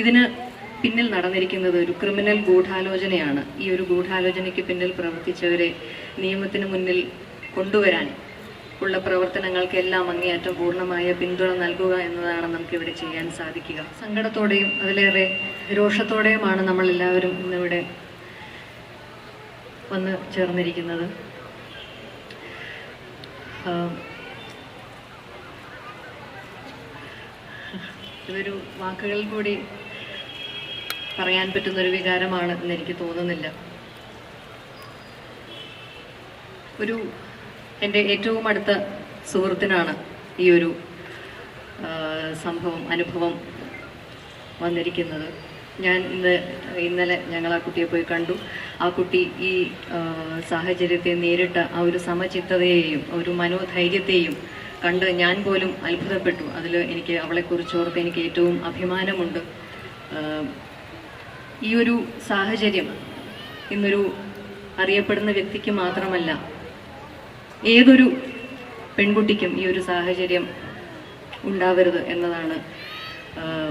ഇതിന് പിന്നിൽ നടന്നിരിക്കുന്നത് ഒരു ക്രിമിനൽ ഗൂഢാലോചനയാണ്. ഈ ഒരു ഗൂഢാലോചനയ്ക്ക് പിന്നിൽ പ്രവർത്തിച്ചവരെ നിയമത്തിന് മുന്നിൽ കൊണ്ടുവരാൻ ഉള്ള പ്രവർത്തനങ്ങൾക്കെല്ലാം അങ്ങേയറ്റം പൂർണമായ പിന്തുണ നൽകുക എന്നതാണ് നമുക്കിവിടെ ചെയ്യാൻ സാധിക്കുക. സങ്കടത്തോടെയും അതിലേറെ രോഷത്തോടെയുമാണ് നമ്മൾ എല്ലാവരും ഇന്നിവിടെ വന്ന് ചേർന്നിരിക്കുന്നത്. ഇതൊരു വാക്കുകളിൽ കൂടി പറയാൻ പറ്റുന്ന ഒരു വികാരമാണ് എന്ന് എനിക്ക് തോന്നുന്നില്ല. ഒരു എന്റെ ഏറ്റവും അടുത്ത സുഹൃത്തിനാണ് ഈ ഒരു സംഭവം അനുഭവം വന്നിരിക്കുന്നത്. ഞാൻ ഇന്ന് ഇന്നലെ ഞങ്ങൾ ആ കുട്ടിയെ പോയി കണ്ടു. ആ കുട്ടി ഈ സാഹചര്യത്തെ നേരിട്ട ആ ഒരു സമചിത്തതയെയും ഒരു മനോധൈര്യത്തെയും കണ്ട് ഞാൻ പോലും അത്ഭുതപ്പെട്ടു. അതിൽ എനിക്ക് അവളെക്കുറിച്ച് ഓർത്ത് എനിക്ക് ഏറ്റവും അഭിമാനമുണ്ട്. ഈ ഒരു സാഹചര്യം ഇന്നൊരു അറിയപ്പെടുന്ന വ്യക്തിക്ക് മാത്രമല്ല ഏതൊരു പെൺകുട്ടിക്കും ഈ ഒരു സാഹചര്യം ഉണ്ടാവരുത് എന്നതാണ്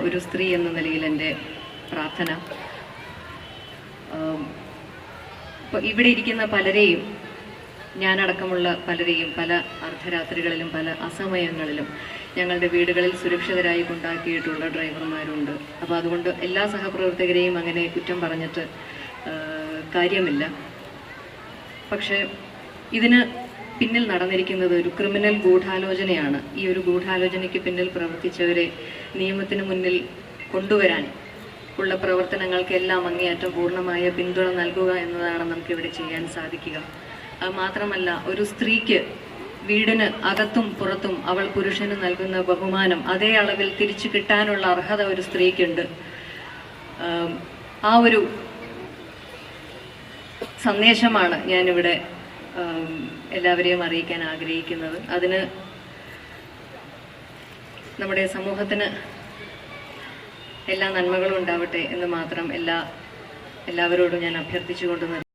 ഒരു സ്ത്രീ എന്ന നിലയിൽ എന്റെ പ്രാർത്ഥന. ഇവിടെ ഇരിക്കുന്ന പലരെയും ഞാനടക്കമുള്ള പലരെയും പല അർദ്ധരാത്രികളിലും പല അസമയങ്ങളിലും ഞങ്ങളുടെ വീടുകളിൽ സുരക്ഷിതരായി കൊണ്ടാക്കിയിട്ടുള്ള ഡ്രൈവർമാരുണ്ട്. അപ്പോൾ അതുകൊണ്ട് എല്ലാ സഹപ്രവർത്തകരെയും അങ്ങനെ കുറ്റം പറഞ്ഞിട്ട് കാര്യമില്ല. പക്ഷേ ഇതിന് പിന്നിൽ നടന്നിരിക്കുന്നത് ഒരു ക്രിമിനൽ ഗൂഢാലോചനയാണ്. ഈ ഒരു ഗൂഢാലോചനയ്ക്ക് പിന്നിൽ പ്രവർത്തിച്ചവരെ നിയമത്തിന് മുന്നിൽ കൊണ്ടുവരാൻ ഉള്ള പ്രവർത്തനങ്ങൾക്കെല്ലാം അങ്ങേയറ്റം പൂർണമായ പിന്തുണ നൽകുക എന്നതാണ് നമുക്കിവിടെ ചെയ്യാൻ സാധിക്കുക. മാത്രമല്ല ഒരു സ്ത്രീക്ക് വീടിന് അകത്തും പുറത്തും അവൾ പുരുഷന് നൽകുന്ന ബഹുമാനം അതേ അളവിൽ തിരിച്ചു കിട്ടാനുള്ള അർഹത ഒരു സ്ത്രീക്കുണ്ട് ആം, ഒരു സന്ദേശമാണ് ഞാനിവിടെ എല്ലാവരെയും അറിയിക്കാൻ ആഗ്രഹിക്കുന്നത് അതിന് നമ്മുടെ സമൂഹത്തിന് എല്ലാ നന്മകളും ഉണ്ടാവട്ടെ എന്ന് മാത്രം എല്ലാ എല്ലാവരോടും ഞാൻ അഭ്യർത്ഥിച്ചുകൊണ്ട്.